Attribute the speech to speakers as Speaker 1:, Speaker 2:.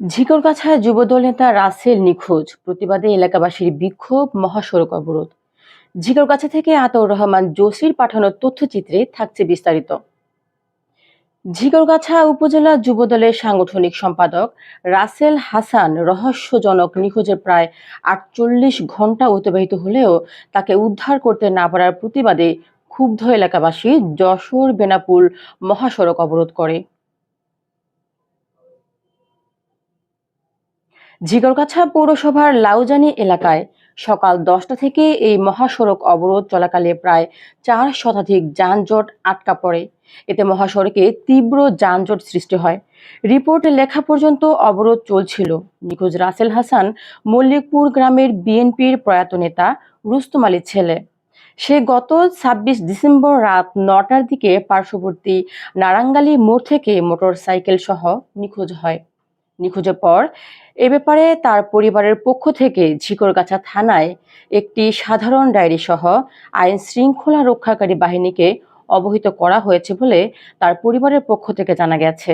Speaker 1: ঝিকরগাছায় যুবদল নেতা রাসেল নিখোঁজ। প্রতিবাদে এলাকাবাসীর বিক্ষোভ, মহাসড়ক অবরোধ। ঝিকরগাছা থেকে আতর রহমান জসির পাঠানো তথ্যচিত্রে থাকছে বিস্তারিত। ঝিকরগাছা উপজেলা যুবদলের সাংগঠনিক সম্পাদক রাসেল হাসান রহস্যজনক নিখোঁজের প্রায় আটচল্লিশ ঘণ্টা অতিবাহিত হলেও তাকে উদ্ধার করতে না পারার প্রতিবাদে ক্ষুব্ধ এলাকাবাসী যশোর বেনাপুল মহাসড়ক অবরোধ করে। ঝিগরগাছা পৌরসভার লাউজানি এলাকায় সকাল দশটা থেকে এই মহাসড়ক অবরোধ চলাকালে প্রায় চার শতাধিক যানজট আটকা পড়ে। এতে মহাসড়কে তীব্র যানজট সৃষ্টি হয়। রিপোর্ট লেখা পর্যন্ত অবরোধ চলছিল। নিখোঁজ রাসেল হাসান মল্লিকপুর গ্রামের বিএনপির প্রয়াত নেতা রুস্তম আলীর ছেলে। সে গত ছাব্বিশ ডিসেম্বর রাত নটার দিকে পার্শ্ববর্তী নারাঙ্গালি মোড় থেকে মোটরসাইকেল সহ নিখোঁজ হয়। নিখোঁজের পর, এ ব্যাপারে তার পরিবারের পক্ষ থেকে ঝিকরগাছা থানায় একটি সাধারণ ডায়েরি সহ আইন শৃঙ্খলা রক্ষাকারী বাহিনীকে অবহিত করা হয়েছে বলে তার পরিবারের পক্ষ থেকে জানা গেছে।